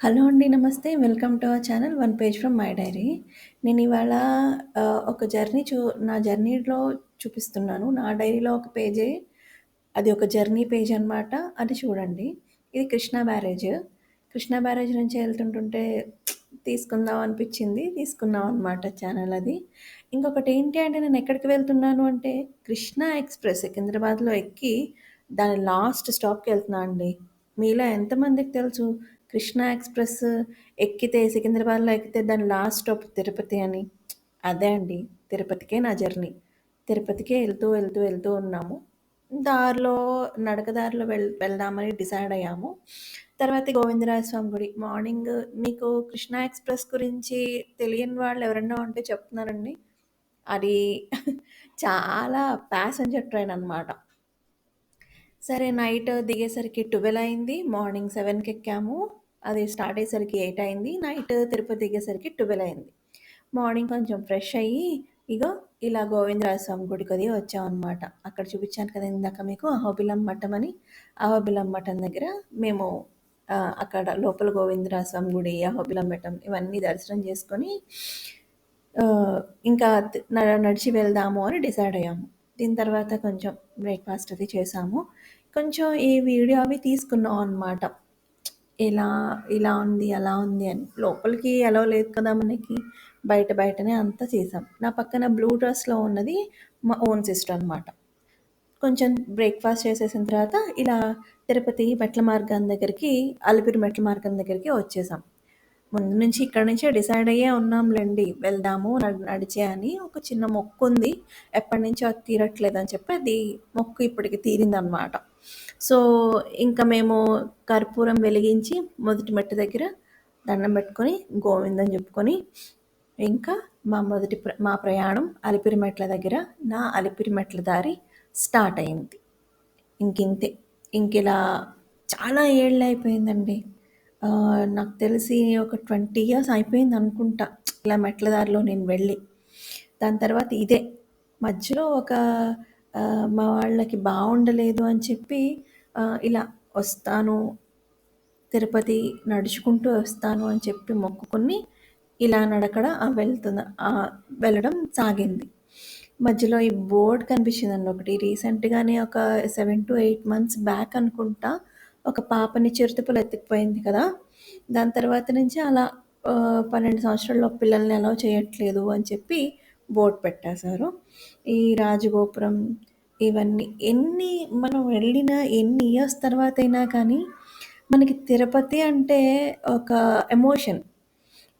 Hello అండి. నమస్తే. Welcome to our channel one page from my diary. నేను ఇవాళ ఒక జర్నీ చూ నా జర్నీలో చూపిస్తున్నాను. నా డైరీలో ఒక పేజే అది ఒక జర్నీ పేజ్ అనమాట. అది చూడండి. ఇది కృష్ణా బ్యారేజ్. కృష్ణా బ్యారేజ్ నుంచి వెళ్తుంటుంటే తీసుకుందాం అనిపించింది తీసుకున్నాం అనమాట ఛానల్ అది. ఇంకొకటి ఏంటి అంటే నేను ఎక్కడికి వెళ్తున్నాను అంటే కృష్ణా ఎక్స్‌ప్రెస్ సికింద్రాబాద్‌లో ఎక్కి దాని లాస్ట్ స్టాప్‌కి వెళ్తున్నా అండి. మీలో ఎంతమందికి తెలుసు కృష్ణా ఎక్స్‌ప్రెస్ ఎక్కితే సికింద్రాబాద్‌లో ఎక్కితే దాని లాస్ట్ స్టాప్ తిరుపతి అని. అదే అండి. తిరుపతికే నా జర్నీ. తిరుపతికే వెళ్తూ వెళ్తూ, వెళ్తూ ఉన్నాము. దారిలో నడక దారిలో వెళ్ వెళ్దామని డిసైడ్ అయ్యాము. తర్వాత గోవిందరాజ స్వామి గుడి. మార్నింగ్ మీకు కృష్ణా ఎక్స్‌ప్రెస్ గురించి తెలియని వాళ్ళు ఎవరన్నా ఉంటే చెప్తున్నారండి అది చాలా ప్యాసింజర్ ట్రైన్ అనమాట. సరే నైట్ దిగేసరికి 12 అయింది. మార్నింగ్ సెవెన్కి ఎక్కాము. అది స్టార్ట్ అయ్యేసరికి ఎయిట్ అయింది. నైట్ తిరుపతి దిగేసరికి 12 అయింది. మార్నింగ్ కొంచెం ఫ్రెష్ అయ్యి, ఇగో ఇలా గోవిందరాజ స్వామి అది వచ్చామనమాట. అక్కడ చూపించాను కదా ఇందాక మీకు అహోబిలం మఠం అని. అహోబిలం మఠం దగ్గర మేము అక్కడ లోపల గోవిందరాజ స్వామి గుడి, అహోబిలం మఠం ఇవన్నీ దర్శనం చేసుకొని ఇంకా నడిచి వెళ్దాము అని డిసైడ్ అయ్యాము. దీని తర్వాత కొంచెం బ్రేక్‌ఫాస్ట్ అది చేసాము. కొంచెం ఈ వీడియో అవి తీసుకున్నాం అనమాట. ఇలా, ఇలా ఉంది, అలా ఉంది అని. లోపలికి ఎలా లేదు కదా మనకి. బయట బయటనే అంతా చేసాం. నా పక్కన బ్లూ డ్రెస్‌లో ఉన్నది మా ఓన్ సిస్టర్ అనమాట. కొంచెం బ్రేక్‌ఫాస్ట్ చేసేసిన తర్వాత ఇలా తిరుపతి మెట్ల మార్గం దగ్గరికి, అలిపిరి మెట్ల మార్గం దగ్గరికి వచ్చేసాం. ముందు నుంచి ఇక్కడ నుంచే డిసైడ్ అయ్యే ఉన్నాంలేండి వెళ్దాము నడిచే అని. ఒక చిన్న మొక్కుంది. ఎప్పటినుంచో అది తీరట్లేదని చెప్పి అది మొక్కు ఇప్పటికి తీరిందనమాట. సో, ఇంకా మేము కర్పూరం వెలిగించి మొదటి మెట్టు దగ్గర దండం పెట్టుకొని, గోవిందని చెప్పుకొని, ఇంకా మా మొదటి ప్ర మా ప్రయాణం అలిపిరి మెట్ల దగ్గర నా అలిపిరి మెట్ల దారి స్టార్ట్ అయింది. ఇంకింతే. ఇంకిలా చాలా ఏళ్ళు అయిపోయిందండి ఆహ్, నాకు తెలిసి ఒక 20 ఇయర్స్ అయిపోయిందనుకుంటా. ఇలా మెట్ల దారిలో నేను వెళ్ళి. దాని తర్వాత ఇదే. మధ్యలో ఒక ఆహ్, మా వాళ్ళకి బావుండలేదు అని చెప్పి ఆహ్, ఇలా వస్తాను తిరుపతి నడుచుకుంటూ వస్తాను అని చెప్పి మొక్కుకొని, ఇలా నడకడ ఆహ్, వెళ్తున్న ఆహ్, వెళ్ళడం సాగింది. మధ్యలో ఈ బోర్డ్ కనిపించిందండి ఒకటి. రీసెంట్‌గానే ఒక 7-8 మంత్స్ బ్యాక్ అనుకుంటా. ఒక పాపని చిరుతపులు ఎత్తుకుపోయింది కదా! దాని తర్వాత నుంచి అలా పన్నెండు సంవత్సరాల్లో పిల్లల్ని అలౌ చేయట్లేదు అని చెప్పి బోర్డు పెట్టేశారు. ఈ రాజగోపురం ఇవన్నీ ఎన్ని మనం వెళ్ళిన ఎన్ని ఇయర్స్ తర్వాత అయినా కానీ, మనకి తిరుపతి అంటే ఒక ఎమోషన్.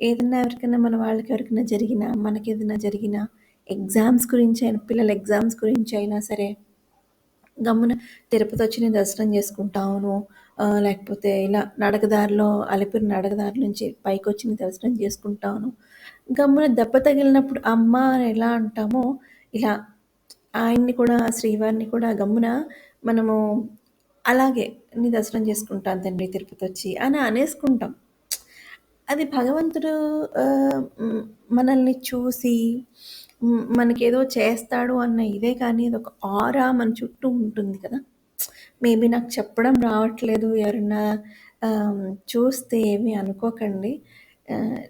ఏదైనా ఎవరికైనా మన వాళ్ళకి ఎవరికైనా జరిగినా, ఏదైనా జరిగినా, ఎగ్జామ్స్ గురించి అయినా పిల్లల ఎగ్జామ్స్ గురించి అయినా సరే, గమ్మున తిరుపతొచ్చి నేను దర్శనం చేసుకుంటాను. లేకపోతే ఇలా నడకదారిలో అలిపిరి నడకదారి నుంచి నుంచి వచ్చి నేను దర్శనం చేసుకుంటాను. గమ్మున దెబ్బ తగిలినప్పుడు అమ్మ అని ఎలా అంటామో, ఇలా ఆయన్ని కూడా శ్రీవారిని కూడా గమ్మున మనము అలాగే నీ దర్శనం చేసుకుంటాను తండ్రి తిరుపతొచ్చి అని అనేసుకుంటాం. అది భగవంతుడు మనల్ని చూసి హ్మ్, మనకేదో చేస్తాడు అన్న ఇదే కానీ అదొక ఆరా మన చుట్టూ ఉంటుంది కదా! మేబీ నాకు చెప్పడం రావట్లేదు. ఎవరన్నా ఆహ్, చూస్తే ఏమి అనుకోకండి. ఆహ్,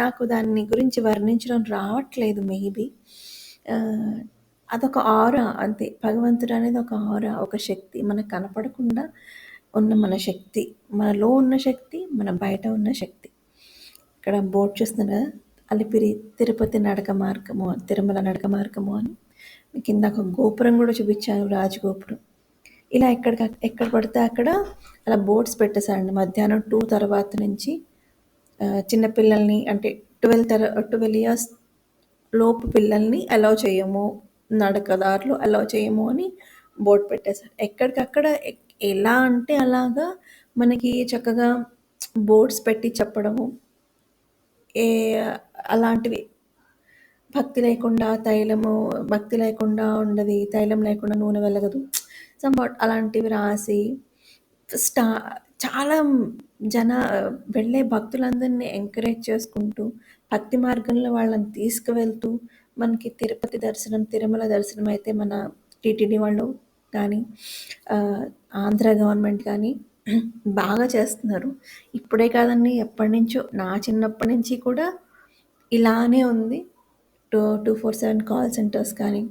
నాకు దాన్ని గురించి వర్ణించడం రావట్లేదు మేబీ. ఆహ్, అదొక ఆరా అంతే. భగవంతుడనేది ఒక ఆరా, ఒక శక్తి. మనకు కనపడకుండా ఉన్న మన శక్తి. మనలో ఉన్న శక్తి, మన బయట ఉన్న శక్తి. ఇక్కడ బోర్డ్ చూస్తున్నారు కదా! అలిపిరి తిరుపతి నడక మార్గము, తిరుమల నడక మార్గము అని. మీకు ఇందాక గోపురం కూడా చూపించాను రాజగోపురం. ఇలా ఎక్కడ ఎక్కడ పడితే అక్కడ అలా బోర్డ్స్ పెట్టేశారండి మధ్యాహ్నం టూ తర్వాత నుంచి చిన్నపిల్లల్ని అంటే 12 తర 12 ఇయర్స్ లోపు పిల్లల్ని అలౌ చేయము. నడకదారులు అలౌ చేయము అని బోట్ పెట్టేశారు ఎక్కడికక్కడ ఎలా అంటే అలాగా మనకి చక్కగా బోర్డ్స్ పెట్టి చెప్పడము. ఏ అలాంటివి. భక్తి లేకుండా తైలము భక్తి లేకుండా ఉండదు తైలం లేకుండా నూనె వెలగదు. సమ్ వాట్ అలాంటివి రాసి స్టా చాలా జన వెళ్ళే భక్తులందరిని ఎంకరేజ్ చేసుకుంటూ, భక్తి మార్గంలో వాళ్ళని తీసుకువెళ్తూ, మనకి తిరుపతి దర్శనం, తిరుమల దర్శనం అయితే మన టీటీడీ వాళ్ళు కానీ, ఆంధ్ర గవర్నమెంట్ కానీ బాగా చేస్తున్నారు. ఇప్పుడే కాదండి ఎప్పటినుంచో నా చిన్నప్పటి నుంచి కూడా ఇలానే ఉంది. టూ 247 కాల్ సెంటర్స్ కానీ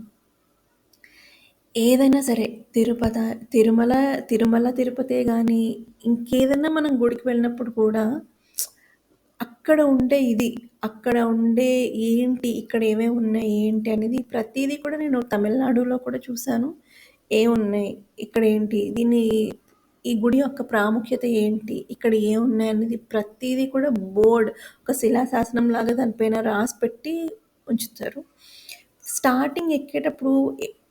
ఏదైనా సరే తిరుపత తిరుమల తిరుమల తిరుపతే కానీ ఇంకేదైనా మనం గుడికి వెళ్ళినప్పుడు కూడా అక్కడ ఉండే ఇది, అక్కడ ఉండే ఏంటి, ఇక్కడ ఏమేమి ఉన్నాయి, ఏంటి అనేది ప్రతిదీ కూడా నేను తమిళనాడులో కూడా చూశాను ఏమున్నాయి, ఇక్కడ ఏంటి దీన్ని ఈ గుడి యొక్క ప్రాముఖ్యత ఏంటి, ఇక్కడ ఏమున్నాయి అనేది ప్రతిదీ కూడా బోర్డ్ ఒక శిలాశాసనం లాగా దానిపైన రాసిపెట్టి ఉంచుతారు. స్టార్టింగ్ ఎక్కేటప్పుడు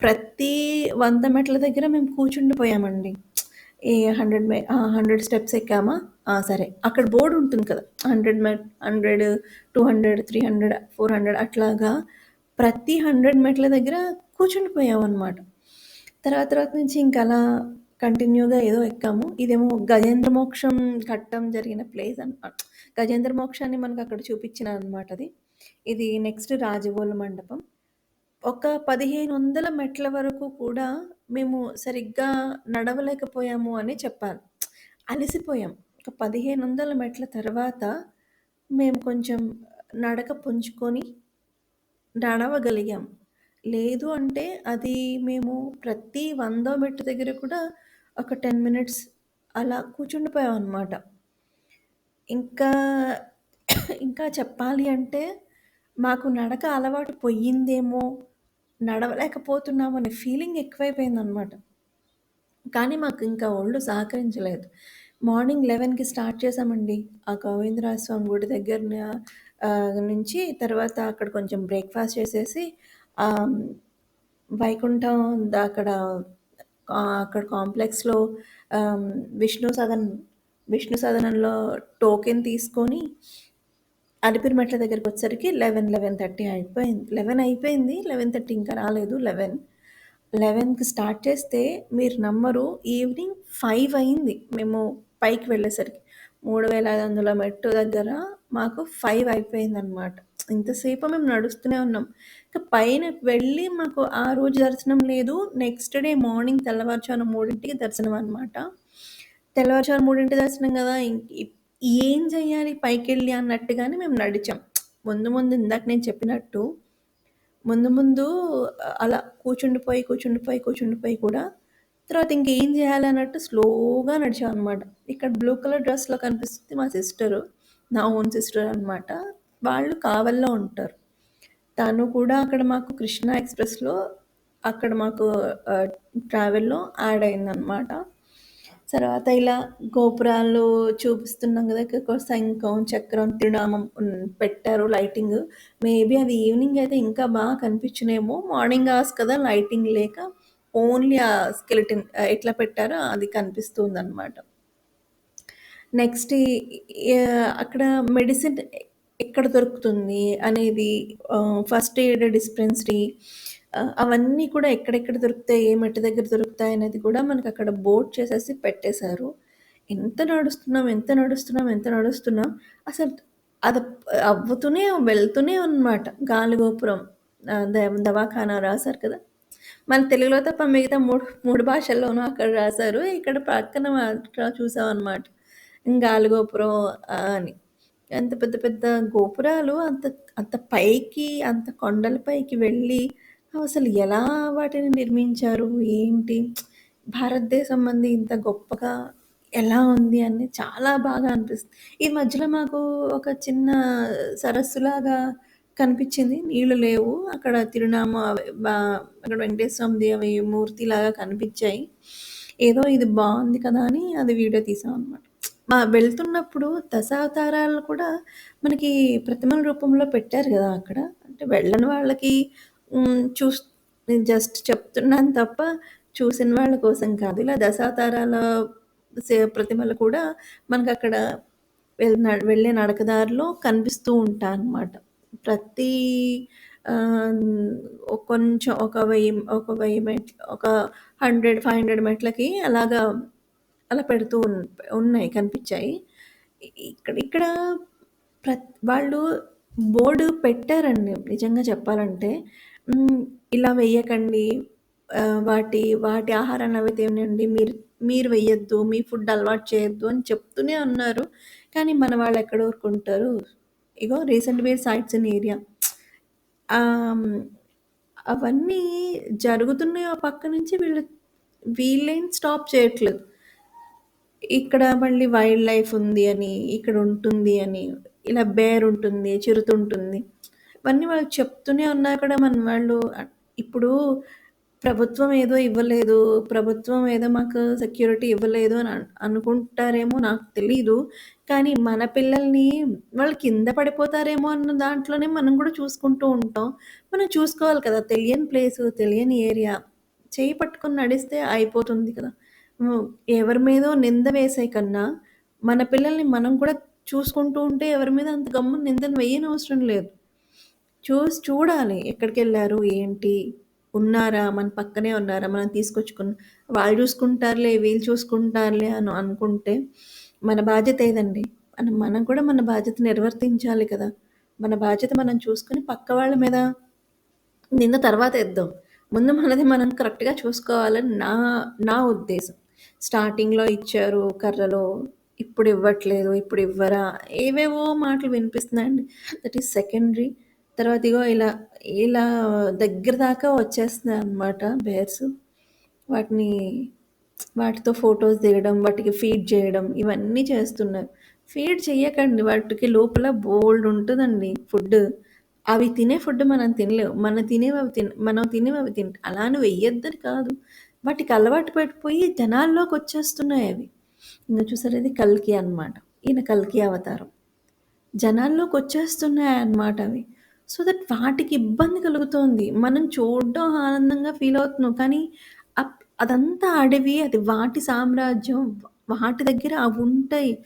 ప్రతి వంద మెట్ల దగ్గర మేము కూర్చుండిపోయామండి. ఏ 100 మె హండ్రెడ్ స్టెప్స్ ఎక్కామా? సరే. అక్కడ బోర్డు ఉంటుంది కదా! 100 మెట్ 100, 200, 300, 400 అట్లాగా ప్రతి 100 మెట్ల దగ్గర కూర్చుండిపోయామన్నమాట తర్వాత తర్వాత నుంచి ఇంక అలా కంటిన్యూగా ఏదో ఎక్కాము. ఇదేమో గజేంద్ర మోక్షం ఘట్టం జరిగిన ప్లేస్ అనమాట. గజేంద్ర మోక్షాన్ని మనకు అక్కడ చూపించిన అనమాట అది. ఇది నెక్స్ట్ రాజగోల మండపం. ఒక 1500 మెట్ల వరకు కూడా మేము సరిగ్గా నడవలేకపోయాము అని చెప్పాను అలసిపోయాం. ఒక 1500 మెట్ల తర్వాత మేము కొంచెం నడక పుంజుకొని నడవగలిగాం. లేదు అంటే అది మేము ప్రతి వందో మెట్టు దగ్గర కూడా ఒక 10 మినిట్స్ అలా కూర్చుండిపోయాం అనమాట ఇంకా ఇంకా చెప్పాలి అంటే మాకు నడక అలవాటు పోయిందేమో నడవలేకపోతున్నాము అనే ఫీలింగ్ ఎక్కువైపోయిందనమాట. కానీ మాకు ఇంకా ఒళ్ళు సహకరించలేదు. మార్నింగ్ 11కి స్టార్ట్ చేసామండి ఆ గోవిందరాజ స్వామి గుడి దగ్గర నుంచి తర్వాత అక్కడ కొంచెం బ్రేక్‌ఫాస్ట్ చేసేసి వైకుంఠం అక్కడ అక్కడ కాంప్లెక్స్‌లో విష్ణు సదన్ విష్ణు సదనంలో టోకెన్ తీసుకొని అలిపిరి మెట్ల దగ్గరకొచ్చేసరికి 11, 11:30 అయిపోయింది. 11 అయిపోయింది. 11:30 ఇంకా రాలేదు. 11 11కి స్టార్ట్ చేస్తే మీరు నమ్మరు ఈవినింగ్ ఫైవ్ అయింది. మేము పైకి వెళ్ళేసరికి. 3500 మెట్టు దగ్గర మాకు ఫైవ్ అయిపోయింది అనమాట ఇంతసేపు మేము నడుస్తూనే ఉన్నాం. ఇంకా పైన వెళ్ళి మాకు ఆ రోజు దర్శనం లేదు. నెక్స్ట్ డే మార్నింగ్ తెల్లవారుజామున 3కి దర్శనం అనమాట. తెల్లవారుజామున 3 దర్శనం కదా ఏం చేయాలి పైకి వెళ్ళి అన్నట్టుగానే మేము నడిచాం. ముందు ముందు ఇందాక నేను చెప్పినట్టు ముందు ముందు అలా కూర్చుండిపోయి, కూర్చుండిపోయి, కూర్చుండిపోయి కూడా తర్వాత ఇంకేం జేయాలన్నట్టు స్లోగా నడిచామనమాట. ఇక్కడ బ్లూ కలర్ డ్రెస్‌లో కనిపిస్తుంది మా సిస్టరు. నా ఓన్ సిస్టర్ అనమాట. వాళ్ళు కావల్లో ఉంటారు. తను కూడా అక్కడ మాకు కృష్ణ ఎక్స్‌ప్రెస్‌లో అక్కడ మాకు ట్రావెల్‌లో యాడ్ అయిందనమాట. తర్వాత ఇలా గోపురాలు చూపిస్తున్నాం కదా ఇక్కడ శంఖం, చక్రం, తిరునామం పెట్టారు లైటింగ్. మేబీ అది ఈవినింగ్ అయితే ఇంకా బాగా కనిపించినేమో మార్నింగ్ ఆస్ కదా! లైటింగ్ లేక ఓన్లీ ఆ స్కెలిటిన్ ఎట్లా పెట్టారో అది కనిపిస్తుంది అనమాట నెక్స్ట్ అక్కడ మెడిసిన్ ఎక్కడ దొరుకుతుంది అనేది ఫస్ట్ ఎయిడ్ డిస్పెన్సరీ అవన్నీ కూడా ఎక్కడెక్కడ దొరుకుతాయి, ఏ మట్టి దగ్గర దొరుకుతాయి అనేది కూడా మనకక్కడ బోర్డ్ చేసేసి పెట్టేశారు. ఎంత నడుస్తున్నాం, ఎంత నడుస్తున్నాం, ఎంత నడుస్తున్నాం అసలు అది అవ్వుతూనే వెళ్తూనే అనమాట. గాలిగోపురం దవాఖానా రాశారు కదా! మన తెలుగులో తప్ప మిగతా 3, 3 భాషల్లోనూ అక్కడ రాశారు ఇక్కడ పక్కన చూసాం చూసామనమాట. గాలిగోపురం అని. ఎంత పెద్ద పెద్ద గోపురాలు అంత అంత పైకి అంత కొండల పైకి వెళ్ళి అసలు ఎలా వాటిని నిర్మించారు? ఏంటి? భారతదేశం మంది ఇంత గొప్పగా ఎలా ఉంది అని చాలా బాగా అనిపిస్తుంది. ఈ మధ్యలో మాకు ఒక చిన్న సరస్సులాగా కనిపించింది. నీళ్ళు లేవు. అక్కడ తిరునామ అక్కడ వెంకటేశ్వర స్వామిది అవి మూర్తిలాగా కనిపించాయి. ఏదో ఇది బాగుంది కదా! అని అది వీడియో తీసాం అనమాట మా వెళ్తున్నప్పుడు దశావతారాలు కూడా మనకి ప్రతిమల రూపంలో పెట్టారు కదా అక్కడ. అంటే వెళ్ళని వాళ్ళకి హ్మ్, చూస్ నేను జస్ట్ చెప్తున్నాను తప్ప చూసిన వాళ్ళ కోసం కాదు. ఇలా దశావతారాల సే ప్రతిమలు కూడా మనకు అక్కడ వెళ్ళే నడకదారిలో కనిపిస్తూ ఉంటాయన్నమాట. ప్రతి కొంచెం ఒక వెయ్యి ఒక వెయ్యి మెట్ ఒక 100, 500 మెట్లకి అలాగా అలా పెడుతూ ఉన్నాయి కనిపించాయి. ఇక్కడ ఇక్కడ ప్ర వాళ్ళు బోర్డు పెట్టారండి నిజంగా చెప్పాలంటే. ఇలా వేయకండి వాటి వాటి ఆహారాన్ని అవి తినండి. మీరు మీరు వెయ్యొద్దు. మీ ఫుడ్ అలవాటు చేయొద్దు అని చెప్తూనే ఉన్నారు. కానీ మన వాళ్ళు ఎక్కడ ఊరుకుంటారు. ఇగో recent where sites in area. అవన్నీ జరుగుతున్నాయి ఆ పక్క నుంచి వీళ్ళు వీళ్ళేం స్టాప్ చేయట్లేదు. ఇక్కడ మళ్ళీ వైల్డ్ లైఫ్ ఉంది అని, ఇక్కడ ఉంటుంది అని, ఇలా బేర్ ఉంటుంది, చిరుత ఉంటుంది. ఇవన్నీ వాళ్ళు చెప్తూనే ఉన్నా కూడా మన వాళ్ళు ఆహ్, ఇప్పుడు ప్రభుత్వం ఏదో ఇవ్వలేదు, ప్రభుత్వం ఏదో మాకు సెక్యూరిటీ ఇవ్వలేదు అని అన్ అనుకుంటారేమో నాకు తెలీదు. కానీ మన పిల్లల్ని వాళ్ళు కింద పడిపోతారేమో అన్న దాంట్లోనే మనం కూడా చూసుకుంటూ ఉంటాం. మనం చూసుకోవాలి కదా! తెలియని ప్లేసు, తెలియని ఏరియా. చేయి పట్టుకొని నడిస్తే అయిపోతుంది కదా! ఎవరి మీదో నింద వేసే కన్నా, మన పిల్లల్ని మనం కూడా చూసుకుంటూ ఉంటే ఎవరి మీద అంత గమ్మున నిందను వెయ్యనవసరం లేదు. చూసి చూడాలి. ఎక్కడికెళ్ళారు? ఏంటి? ఉన్నారా? మన పక్కనే ఉన్నారా? మనం తీసుకొచ్చుకున్న వాళ్ళు చూసుకుంటారులే, వీళ్ళు చూసుకుంటారులే అని అనుకుంటే మన బాధ్యత ఏదండి? మనం మనం కూడా మన బాధ్యత నిర్వర్తించాలి కదా! మన బాధ్యత మనం చూసుకొని పక్క వాళ్ళ మీద నింద తర్వాతేద్దాం. ముందు మనది మనం కరెక్ట్‌గా చూసుకోవాలని నా నా ఉద్దేశం. స్టార్టింగ్‌లో ఇచ్చారు కర్రలో ఇప్పుడు ఇవ్వట్లేదు, ఇప్పుడు ఇవ్వరా? ఏవేవో మాటలు వినిపిస్తున్నాయండి. That is secondary. తర్వాత ఇగో ఇలా, ఇలా దగ్గర దాకా వచ్చేస్తున్నాయి అన్నమాట బేర్స్. వాటిని వాటితో ఫొటోస్ దిగడం, వాటికి ఫీడ్ చేయడం ఇవన్నీ చేస్తున్నారు. ఫీడ్ చేయకండి వాటికి లోపల బోల్డ్ ఉంటుందండి ఫుడ్. అవి తినే ఫుడ్ మనం తినలేవు మనం తినేవి అవి తిన మనం తినేవి అవి తిన అలా అని వెయ్యొద్దని కాదు. వాటికి అలవాటు పడిపోయి జనాల్లోకొచ్చేస్తున్నాయి అవి. ఇంకా చూసారా ఇది కల్కి అన్నమాట. ఈయన కల్కి అవతారం. జనాల్లోకి వచ్చేస్తున్నాయి అనమాట అవి. సో దట్ వాటికి ఇబ్బంది కలుగుతోంది. మనం చూడడం ఆనందంగా ఫీల్ అవుతున్నాం. కానీ అప్ అదంతా అడవి. అది వాటి సామ్రాజ్యం. వాటి దగ్గర అవి ఉంటాయి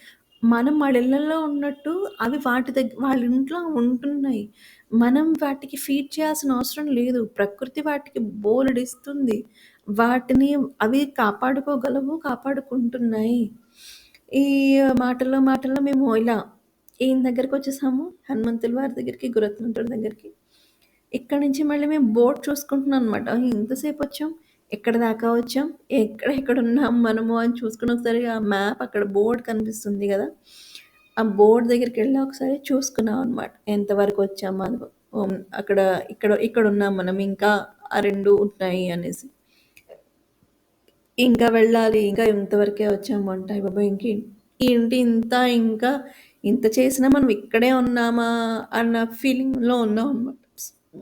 మనం వాళ్ళ ఇళ్ళల్లో ఉన్నట్టు అవి వాటి దగ్గర వాళ్ళ ఇంట్లో ఉంటున్నాయి. మనం వాటికి ఫీడ్ చేయాల్సిన అవసరం లేదు. ప్రకృతి వాటికి బోలెడిస్తుంది. వాటిని అవి కాపాడుకోగలవు, కాపాడుకుంటున్నాయి. ఈ మాటల్లో, మాటల్లో మేము ఇలా ఈయన దగ్గరకొచ్చేసాము. హనుమంతుల వారి దగ్గరికి, గురత్నంతుడి దగ్గరికి. ఇక్కడి నుంచి మళ్ళీ మేము బోర్డ్ చూసుకుంటున్నాం అనమాట. ఇంతసేపు వచ్చాం ఎక్కడి దాకా వచ్చాం. ఎక్కడ ఎక్కడున్నాం మనము అని చూసుకున్న ఒకసారి ఆ మ్యాప్ అక్కడ బోర్డ్ కనిపిస్తుంది కదా ఆ బోర్డ్ దగ్గరికెళ్ళి ఒకసారి చూసుకున్నాం అనమాట. ఎంతవరకు వచ్చాము అదిగో అక్కడ ఇక్కడ ఇక్కడ ఉన్నాం మనం. ఇంకా ఆ రెండు ఉన్నాయి అనేసి. ఇంకా వెళ్ళాలి. ఇంకా ఇంతవరకే వచ్చాము అంటాయి బాబా ఇంక ఏంటి ఇంత ఇంకా ఇంత చేసినా మనం ఇక్కడే ఉన్నామా అన్న ఫీలింగ్‌లో ఉన్నాం అనమాట.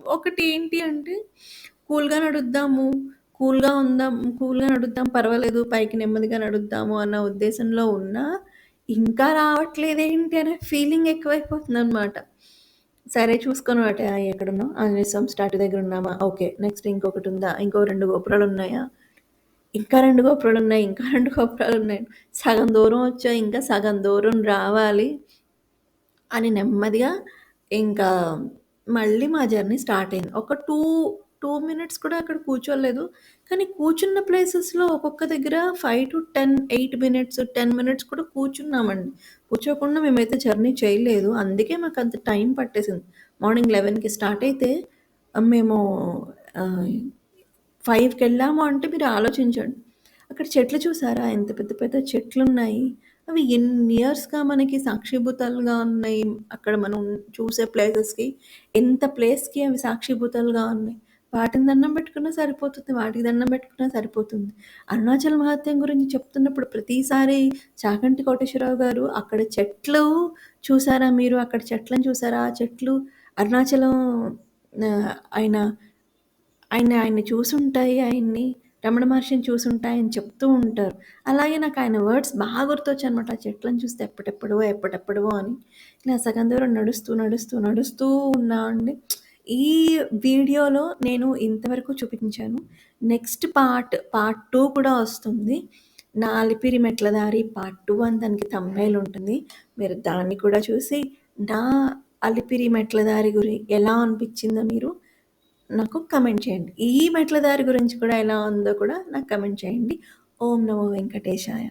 ఒకటి ఏంటి అంటే కూల్‌గా నడుద్దాము, కూల్‌గా ఉందాం, కూల్‌గా నడుద్దాం పర్వాలేదు పైకి నెమ్మదిగా నడుద్దాము అన్న ఉద్దేశంలో ఉన్నా, ఇంకా రావట్లేదేంటి అనే ఫీలింగ్ ఎక్కువైపోతుందనమాట. సరే చూసుకొని అటే ఆ! ఎక్కడున్నాం? ఆంజనేయ స్వామి దగ్గర ఉన్నామా? ఓకే. నెక్స్ట్ ఇంకొకటి ఉందా ఇంకో రెండు గోపురాలు ఉన్నాయా ఇంకా రెండు గోపురాలు ఉన్నాయి ఇంకా రెండు గోపురాలు ఉన్నాయి సగం దూరం వచ్చా ఇంకా సగం దూరం రావాలి. అని నెమ్మదిగా ఇంకా మళ్ళీ మా జర్నీ స్టార్ట్ అయింది. ఒక 2, 2 మినిట్స్ కూడా అక్కడ కూర్చోలేదు. కానీ కూర్చున్న ప్లేసెస్‌లో ఒక్కొక్క దగ్గర 5-10, 8 మినిట్స్, 10 మినిట్స్ కూడా కూర్చున్నామండి. కూర్చోకుండా మేమైతే జర్నీ చేయలేదు. అందుకే మాకు అంత టైం పట్టేసింది. మార్నింగ్ 11కి స్టార్ట్ అయితే మేము ఫైవ్కి వెళ్ళాము అంటే మీరు ఆలోచించండి. అక్కడ చెట్లు చూసారా? ఎంత పెద్ద పెద్ద చెట్లు ఉన్నాయి అవి ఎన్ని ఇయర్స్‌గా మనకి సాక్షిభూతాలుగా ఉన్నాయి. అక్కడ మనం చూసే ప్లేసెస్‌కి. ఎంత ప్లేస్‌కి అవి సాక్షిభూతాలుగా ఉన్నాయి. వాటిని దండం పెట్టుకున్నా సరిపోతుంది. వాటికి దండం పెట్టుకున్నా సరిపోతుంది. అరుణాచల్ మహత్యం గురించి చెప్తున్నప్పుడు ప్రతిసారి చాకంటి కోటేశ్వరరావు గారు అక్కడ చెట్లు చూసారా మీరు? అక్కడ చెట్లను చూసారా? ఆ చెట్లు అరుణాచలం ఆయన ఆయన ఆయన్ని చూసుంటాయి. ఆయన్ని రమణ మహర్షిని చూసుంటాయని చెప్తూ ఉంటారు. అలాగే నాకు ఆయన వర్డ్స్ బాగా గుర్తొచ్చాయనమాట. ఆ చెట్లను చూస్తే ఎప్పటెప్పుడో, ఎప్పటెప్పుడో అని. ఇలా సగం దూరం నడుస్తూ, నడుస్తూ, నడుస్తూ ఉన్నామండి. ఈ వీడియోలో నేను ఇంతవరకు చూపించాను. నెక్స్ట్ పార్ట్, పార్ట్ టూ కూడా వస్తుంది. నా అలిపిరి మెట్ల దారి పార్ట్ టూ అని దానికి థంబ్‌నెయిల్ ఉంటుంది. మీరు దాన్ని కూడా చూసి నా అలిపిరి మెట్ల దారి గురి ఎలా అనిపించిందో మీరు నాకు కమెంట్ చేయండి. ఈ మెట్ల దారి గురించి కూడా ఎలా ఉందో కూడా నాకు కమెంట్ చేయండి. ఓం నమో వెంకటేశాయ.